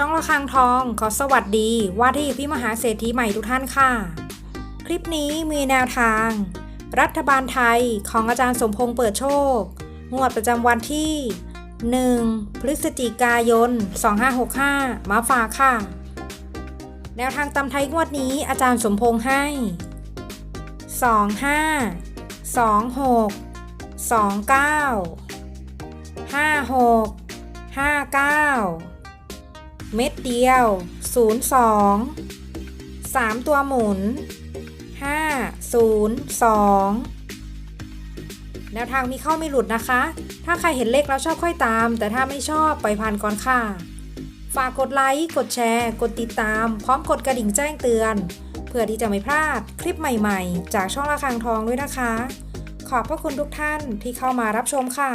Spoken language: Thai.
ช่องระฆังทองขอสวัสดีว่าที่พี่มหาเศรษฐีใหม่ทุกท่านค่ะ คลิปนี้มีแนวทาง รัฐบาลไทยของอาจารย์สมพงษ์เปิดโชค งวดประจำวันที่ 1 พฤศจิกายน 2565 มาฝากค่ะ แนวทางตำไทยงวดนี้อาจารย์สมพงษ์ให้ 25 26 29 56 59 เม็ดเดียว 02 3 ตัวหมุน 502แนวทางมีเข้าไม่หลุดนะคะ ถ้าใครเห็นเลขแล้วชอบค่อยตาม แต่ถ้าไม่ชอบปล่อยผ่านก่อนค่ะ ฝากกดไลค์ กดแชร์ กดติดตาม พร้อมกดกระดิ่งแจ้งเตือน เพื่อที่จะไม่พลาดคลิปใหม่ๆ จากช่องระฆังทองด้วยนะคะ ขอบพระคุณทุกท่านที่เข้ามารับชมค่ะ